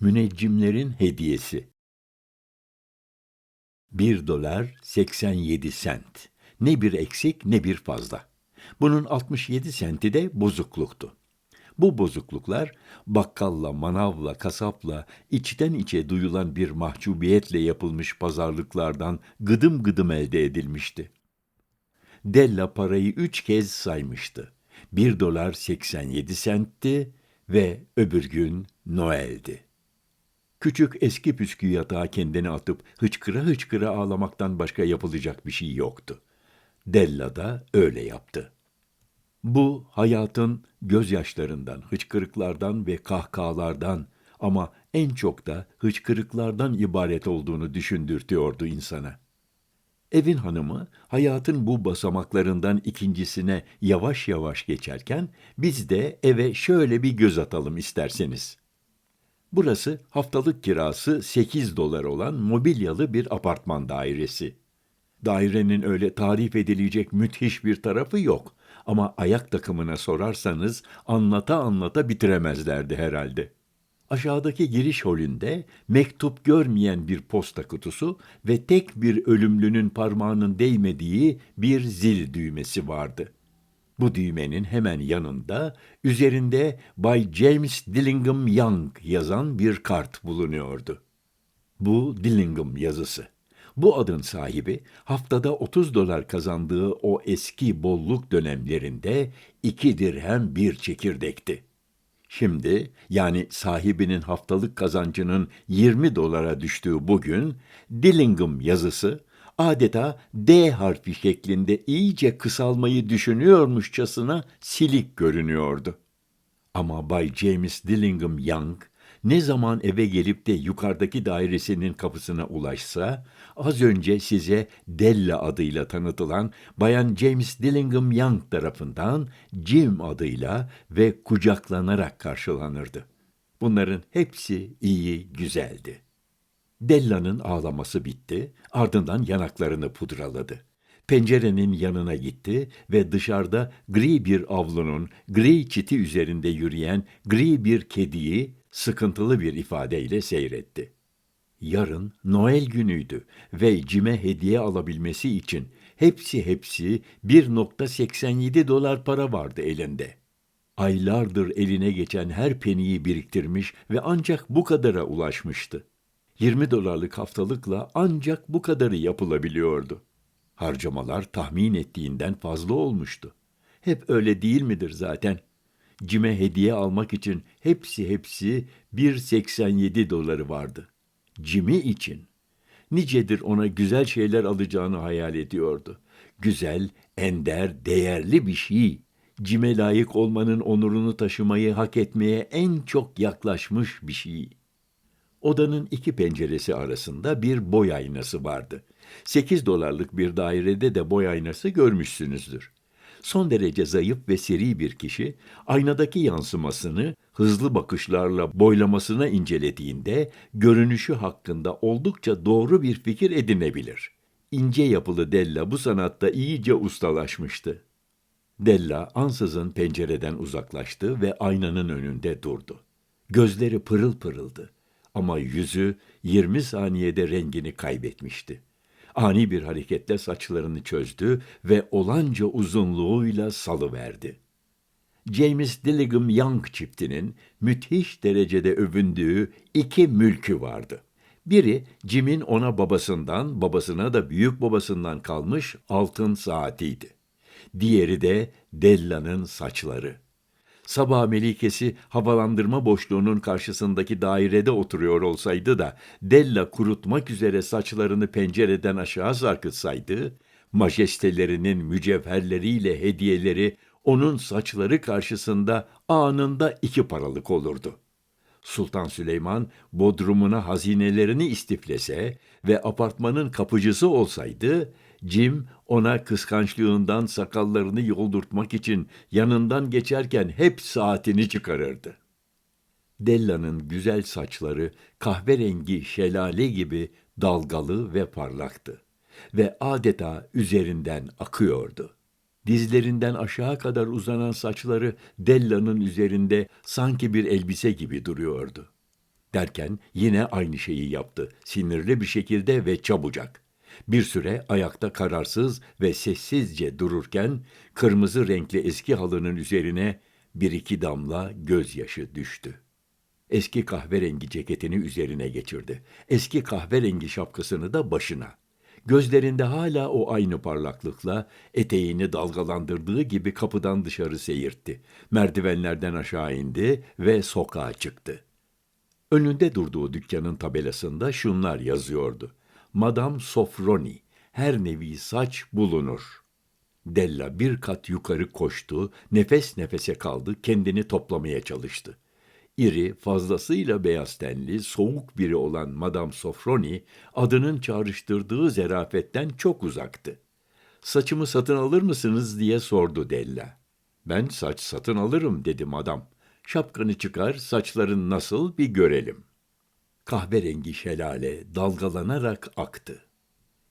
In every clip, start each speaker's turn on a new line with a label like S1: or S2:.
S1: Müneccimlerin hediyesi 1 dolar 87 sent. Ne bir eksik ne bir fazla. Bunun 67 senti de bozukluktu. Bu bozukluklar bakkalla, manavla, kasapla, içten içe duyulan bir mahcubiyetle yapılmış pazarlıklardan gıdım gıdım elde edilmişti. Della parayı üç kez saymıştı. Bir dolar 87 sentti ve öbür gün Noel'di. Küçük eski püskü yatağa kendini atıp hıçkıra hıçkıra ağlamaktan başka yapılacak bir şey yoktu. Della da öyle yaptı. Bu hayatın gözyaşlarından, hıçkırıklardan ve kahkahalardan ama en çok da hıçkırıklardan ibaret olduğunu düşündürtüyordu insana. Evin hanımı hayatın bu basamaklarından ikincisine yavaş yavaş geçerken biz de eve şöyle bir göz atalım isterseniz. Burası haftalık kirası 8 dolar olan mobilyalı bir apartman dairesi. Dairenin öyle tarif edilecek müthiş bir tarafı yok ama ayak takımına sorarsanız anlata anlata bitiremezlerdi herhalde. Aşağıdaki giriş holünde mektup görmeyen bir posta kutusu ve tek bir ölümlünün parmağının değmediği bir zil düğmesi vardı. Bu düğmenin hemen yanında üzerinde Bay James Dillingham Young yazan bir kart bulunuyordu. Bu Dillingham yazısı. Bu adın sahibi haftada 30 dolar kazandığı o eski bolluk dönemlerinde iki dirhem bir çekirdekti. Şimdi yani sahibinin haftalık kazancının 20 dolara düştüğü bugün Dillingham yazısı adeta D harfi şeklinde iyice kısalmayı düşünüyormuşçasına silik görünüyordu. Ama Bay James Dillingham Young ne zaman eve gelip de yukarıdaki dairesinin kapısına ulaşsa, az önce size Della adıyla tanıtılan Bayan James Dillingham Young tarafından Jim adıyla ve kucaklanarak karşılanırdı. Bunların hepsi iyi, güzeldi. Della'nın ağlaması bitti, ardından yanaklarını pudraladı. Pencerenin yanına gitti ve dışarıda gri bir avlunun gri çiti üzerinde yürüyen gri bir kediyi sıkıntılı bir ifadeyle seyretti. Yarın Noel günüydü ve Cim'e hediye alabilmesi için hepsi hepsi 1.87 dolar para vardı elinde. Aylardır eline geçen her peniyi biriktirmiş ve ancak bu kadara ulaşmıştı. 20 dolarlık haftalıkla ancak bu kadarı yapılabiliyordu. Harcamalar tahmin ettiğinden fazla olmuştu. Hep öyle değil midir zaten? Cime hediye almak için hepsi hepsi 1.87 doları vardı. Cimi için. Nicedir ona güzel şeyler alacağını hayal ediyordu. Güzel, ender, değerli bir şey. Cime layık olmanın onurunu taşımayı hak etmeye en çok yaklaşmış bir şey.'' Odanın iki penceresi arasında bir boy aynası vardı. Sekiz dolarlık bir dairede de boy aynası görmüşsünüzdür. Son derece zayıf ve seri bir kişi, aynadaki yansımasını hızlı bakışlarla boylamasına incelediğinde görünüşü hakkında oldukça doğru bir fikir edinebilir. İnce yapılı Della bu sanatta iyice ustalaşmıştı. Della ansızın pencereden uzaklaştı ve aynanın önünde durdu. Gözleri pırıl pırıldı ama yüzü 20 saniyede rengini kaybetmişti. Ani bir hareketle saçlarını çözdü ve olanca uzunluğuyla salıverdi. James Dillingham Young çiftinin müthiş derecede övündüğü iki mülkü vardı. Biri Jim'in ona babasından, babasına da büyük babasından kalmış altın saatiydi. Diğeri de Della'nın saçları. Sabah Melikesi havalandırma boşluğunun karşısındaki dairede oturuyor olsaydı da Della kurutmak üzere saçlarını pencereden aşağı sarkıtsaydı, majestelerinin mücevherleriyle hediyeleri onun saçları karşısında anında iki paralık olurdu. Sultan Süleyman bodrumuna hazinelerini istiflese ve apartmanın kapıcısı olsaydı, Jim ona kıskançlığından sakallarını yoldurtmak için yanından geçerken hep saatini çıkarırdı. Della'nın güzel saçları kahverengi şelale gibi dalgalı ve parlaktı ve adeta üzerinden akıyordu. Dizlerinden aşağı kadar uzanan saçları Della'nın üzerinde sanki bir elbise gibi duruyordu. Derken yine aynı şeyi yaptı. Sinirli bir şekilde ve çabucak. Bir süre ayakta kararsız ve sessizce dururken kırmızı renkli eski halının üzerine bir iki damla gözyaşı düştü. Eski kahverengi ceketini üzerine geçirdi. Eski kahverengi şapkasını da başına. Gözlerinde hala o aynı parlaklıkla eteğini dalgalandırdığı gibi kapıdan dışarı seyirtti. Merdivenlerden aşağı indi ve sokağa çıktı. Önünde durduğu dükkanın tabelasında şunlar yazıyordu. Madame Sofroni, her nevi saç bulunur. Della bir kat yukarı koştu, nefes nefese kaldı, kendini toplamaya çalıştı. İri, fazlasıyla beyaz tenli, soğuk biri olan Madame Sofroni, adının çağrıştırdığı zerafetten çok uzaktı. Saçımı satın alır mısınız diye sordu Della. Ben saç satın alırım dedi madam. Şapkanı çıkar, saçların nasıl bir görelim. Kahverengi şelale dalgalanarak aktı.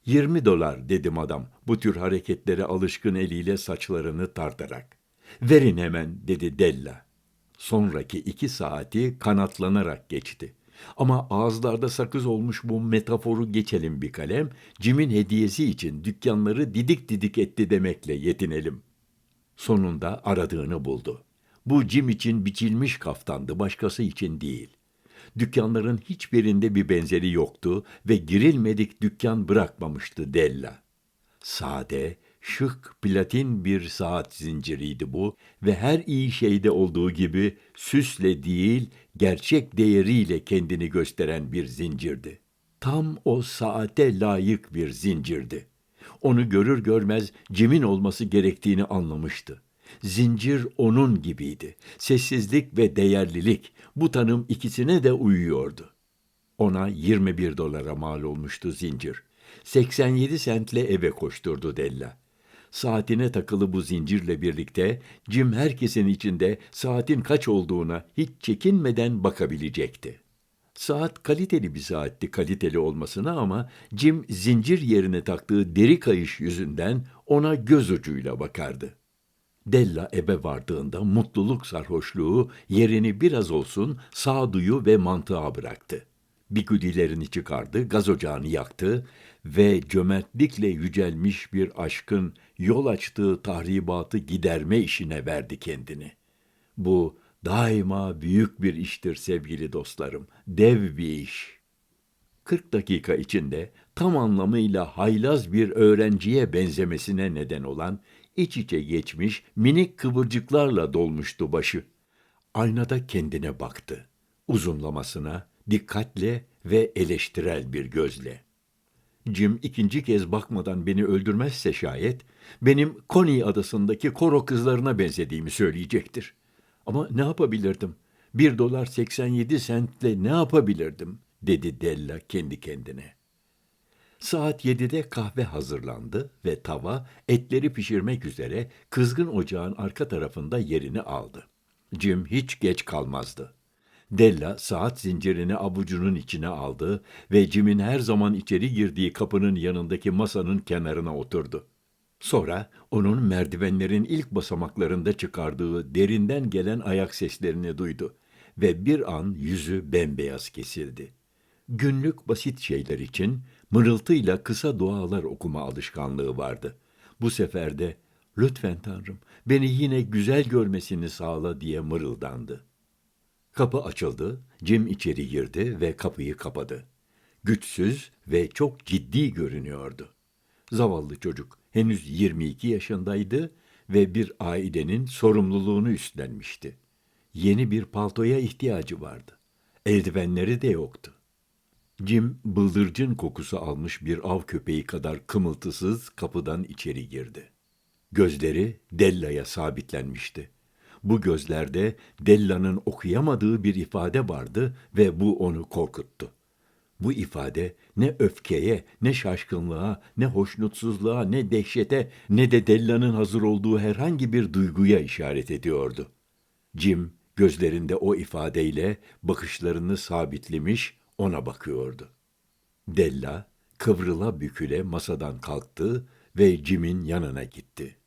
S1: 20 dolar dedim adam bu tür hareketlere alışkın eliyle saçlarını tartarak. Verin hemen dedi Della. Sonraki iki saati kanatlanarak geçti. Ama ağızlarda sakız olmuş bu metaforu geçelim bir kalem, Jim'in hediyesi için dükkanları didik didik etti demekle yetinelim. Sonunda aradığını buldu. Bu Jim için biçilmiş kaftandı, başkası için değil. Dükkanların hiçbirinde bir benzeri yoktu ve girilmedik dükkan bırakmamıştı Della. Sade, şık, platin bir saat zinciriydi bu ve her iyi şeyde olduğu gibi süsle değil, gerçek değeriyle kendini gösteren bir zincirdi. Tam o saate layık bir zincirdi. Onu görür görmez Cem'in olması gerektiğini anlamıştı. Zincir onun gibiydi. Sessizlik ve değerlilik bu tanım ikisine de uyuyordu. Ona 21 dolara mal olmuştu zincir. 87 sentle eve koşturdu Della. Saatine takılı bu zincirle birlikte Jim herkesin içinde saatin kaç olduğuna hiç çekinmeden bakabilecekti. Saat kaliteli bir saatti kaliteli olmasına ama Jim zincir yerine taktığı deri kayış yüzünden ona göz ucuyla bakardı. Della ebe vardığında mutluluk sarhoşluğu yerini biraz olsun sağduyu ve mantığa bıraktı. Bigudilerini çıkardı, gaz ocağını yaktı ve cömertlikle yücelmiş bir aşkın yol açtığı tahribatı giderme işine verdi kendini. Bu daima büyük bir iştir sevgili dostlarım, dev bir iş. 40 dakika içinde tam anlamıyla haylaz bir öğrenciye benzemesine neden olan iç içe geçmiş minik kıvırcıklarla dolmuştu başı. Aynada kendine baktı. Uzunlamasına, dikkatle ve eleştirel bir gözle. Jim ikinci kez bakmadan beni öldürmezse şayet, benim Coney adasındaki koro kızlarına benzediğimi söyleyecektir. Ama ne yapabilirdim? Bir dolar 87 sentle ne yapabilirdim? dedi Della kendi kendine. Saat yedide kahve hazırlandı ve tava etleri pişirmek üzere kızgın ocağın arka tarafında yerini aldı. Jim hiç geç kalmazdı. Della saat zincirini avucunun içine aldı ve Jim'in her zaman içeri girdiği kapının yanındaki masanın kenarına oturdu. Sonra onun merdivenlerin ilk basamaklarında çıkardığı derinden gelen ayak seslerini duydu ve bir an yüzü bembeyaz kesildi. Günlük basit şeyler için mırıltıyla kısa dualar okuma alışkanlığı vardı. Bu sefer de lütfen Tanrım beni yine güzel görmesini sağla diye mırıldandı. Kapı açıldı, Jim içeri girdi ve kapıyı kapadı. Güçsüz ve çok ciddi görünüyordu. Zavallı çocuk henüz 22 yaşındaydı ve bir ailenin sorumluluğunu üstlenmişti. Yeni bir paltoya ihtiyacı vardı. Eldivenleri de yoktu. Jim bıldırcın kokusu almış bir av köpeği kadar kımıltısız kapıdan içeri girdi. Gözleri Della'ya sabitlenmişti. Bu gözlerde Della'nın okuyamadığı bir ifade vardı ve bu onu korkuttu. Bu ifade ne öfkeye, ne şaşkınlığa, ne hoşnutsuzluğa, ne dehşete, ne de Della'nın hazır olduğu herhangi bir duyguya işaret ediyordu. Jim gözlerinde o ifadeyle bakışlarını sabitlemiş, ona bakıyordu. Della kıvrıla büküle masadan kalktı ve Jim'in yanına gitti.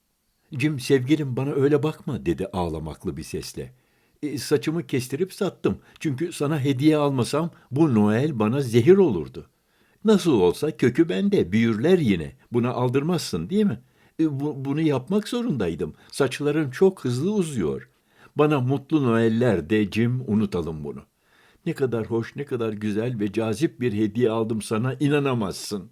S1: Jim sevgilim bana öyle bakma dedi ağlamaklı bir sesle. E, saçımı kestirip sattım. Çünkü sana hediye almasam bu Noel bana zehir olurdu. Nasıl olsa kökü bende, büyürler yine. Buna aldırmazsın değil mi? E, bu- bunu yapmak zorundaydım. Saçların çok hızlı uzuyor. Bana mutlu Noeller de Jim, unutalım bunu. Ne kadar hoş, ne kadar güzel ve cazip bir hediye aldım sana inanamazsın.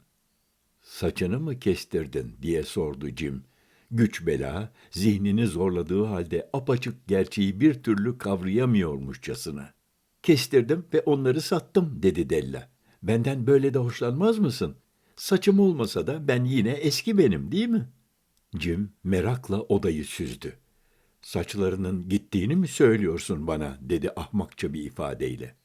S1: Saçını mı kestirdin diye sordu Jim. Güç bela, zihnini zorladığı halde apaçık gerçeği bir türlü kavrayamıyormuşçasına. Kestirdim ve onları sattım dedi Della. Benden böyle de hoşlanmaz mısın? Saçım olmasa da ben yine eski benim değil mi? Jim merakla odayı süzdü. Saçlarının gittiğini mi söylüyorsun bana dedi ahmakça bir ifadeyle.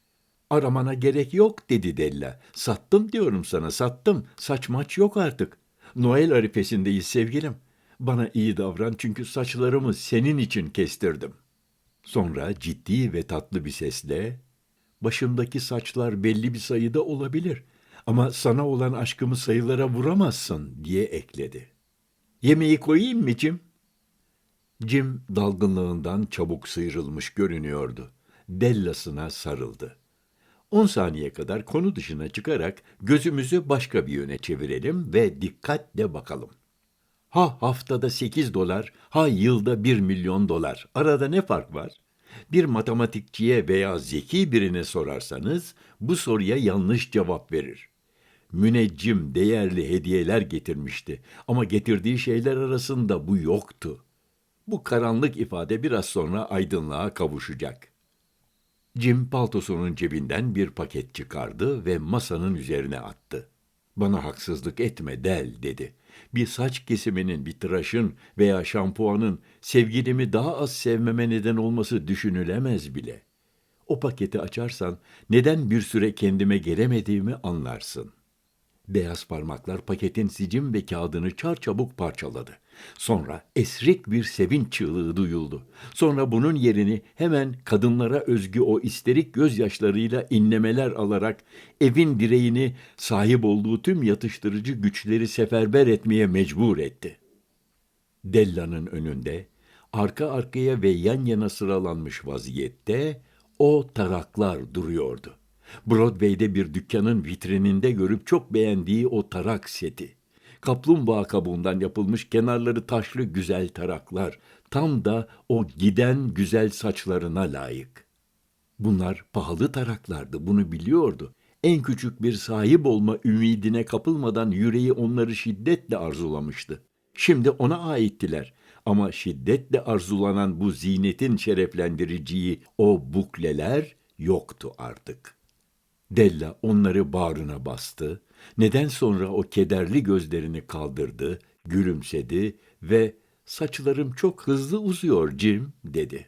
S1: Aramana gerek yok dedi Della. Sattım diyorum sana sattım. Saç maç yok artık. Noel arifesindeyiz sevgilim. Bana iyi davran çünkü saçlarımı senin için kestirdim. Sonra ciddi ve tatlı bir sesle başımdaki saçlar belli bir sayıda olabilir ama sana olan aşkımı sayılara vuramazsın diye ekledi. Yemeği koyayım mı Jim? Jim dalgınlığından çabuk sıyrılmış görünüyordu. Dellasına sarıldı. On saniye kadar konu dışına çıkarak gözümüzü başka bir yöne çevirelim ve dikkatle bakalım. Ha haftada 8 dolar, ha yılda 1 milyon dolar. Arada ne fark var? Bir matematikçiye veya zeki birine sorarsanız bu soruya yanlış cevap verir. Müneccim değerli hediyeler getirmişti ama getirdiği şeyler arasında bu yoktu. Bu karanlık ifade biraz sonra aydınlığa kavuşacak. Jim paltosunun cebinden bir paket çıkardı ve masanın üzerine attı. Bana haksızlık etme Del dedi. Bir saç kesiminin, bir tıraşın veya şampuanın sevgilimi daha az sevmeme neden olması düşünülemez bile. O paketi açarsan neden bir süre kendime gelemediğimi anlarsın. Beyaz parmaklar paketin sicim ve kağıdını çarçabuk parçaladı. Sonra esrik bir sevinç çığlığı duyuldu. Sonra bunun yerini hemen kadınlara özgü o isterik gözyaşlarıyla inlemeler alarak evin direğini sahip olduğu tüm yatıştırıcı güçleri seferber etmeye mecbur etti. Della'nın önünde arka arkaya ve yan yana sıralanmış vaziyette o taraklar duruyordu. Broadway'de bir dükkanın vitrininde görüp çok beğendiği o tarak seti. Kaplumbağa kabuğundan yapılmış kenarları taşlı güzel taraklar. Tam da o giden güzel saçlarına layık. Bunlar pahalı taraklardı, bunu biliyordu. En küçük bir sahip olma ümidine kapılmadan yüreği onları şiddetle arzulamıştı. Şimdi ona aittiler. Ama şiddetle arzulanan bu zinetin şereflendiriciyi o bukleler yoktu artık. Della onları bağrına bastı. Neden sonra o kederli gözlerini kaldırdı, gülümsedi ve saçlarım çok hızlı uzuyor Jim dedi.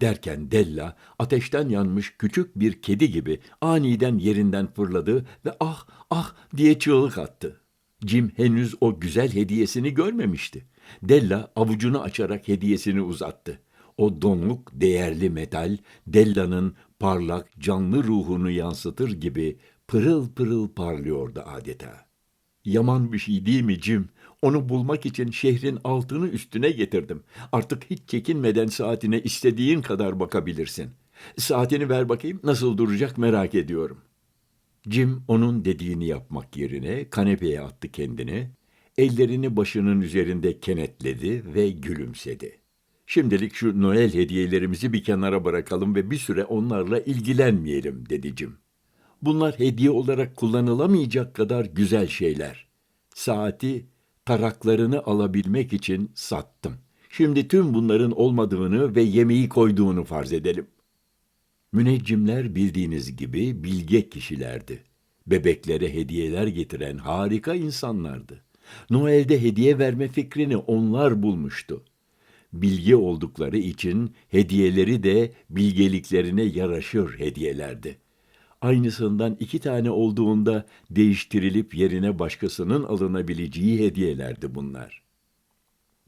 S1: Derken Della ateşten yanmış küçük bir kedi gibi aniden yerinden fırladı ve ah ah diye çığlık attı. Jim henüz o güzel hediyesini görmemişti. Della avucunu açarak hediyesini uzattı. O donuk, değerli metal, Della'nın parlak, canlı ruhunu yansıtır gibi pırıl pırıl parlıyordu adeta. Yaman bir şey değil mi Jim? Onu bulmak için şehrin altını üstüne getirdim. Artık hiç çekinmeden saatine istediğin kadar bakabilirsin. Saatini ver bakayım nasıl duracak merak ediyorum. Jim onun dediğini yapmak yerine kanepeye attı kendini, ellerini başının üzerinde kenetledi ve gülümsedi. Şimdilik şu Noel hediyelerimizi bir kenara bırakalım ve bir süre onlarla ilgilenmeyelim dedi Jim. Bunlar hediye olarak kullanılamayacak kadar güzel şeyler. Saati taraklarını alabilmek için sattım. Şimdi tüm bunların olmadığını ve yemeği koyduğunu farz edelim. Müneccimler bildiğiniz gibi bilge kişilerdi. Bebeklere hediyeler getiren harika insanlardı. Noel'de hediye verme fikrini onlar bulmuştu. Bilgi oldukları için hediyeleri de bilgeliklerine yaraşır hediyelerdi. Aynısından iki tane olduğunda değiştirilip yerine başkasının alınabileceği hediyelerdi bunlar.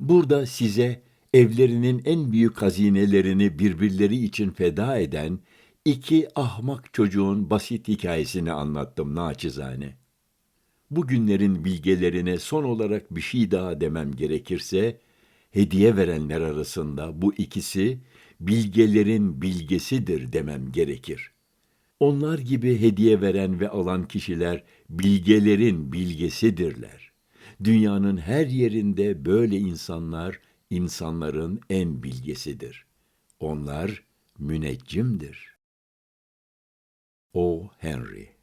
S1: Burada size evlerinin en büyük hazinelerini birbirleri için feda eden iki ahmak çocuğun basit hikayesini anlattım naçizane. Bugünlerin bilgelerine son olarak bir şey daha demem gerekirse, hediye verenler arasında bu ikisi bilgelerin bilgesidir demem gerekir. Onlar gibi hediye veren ve alan kişiler bilgelerin bilgesidirler. Dünyanın her yerinde böyle insanlar insanların en bilgesidir. Onlar müneccimdir. O. Henry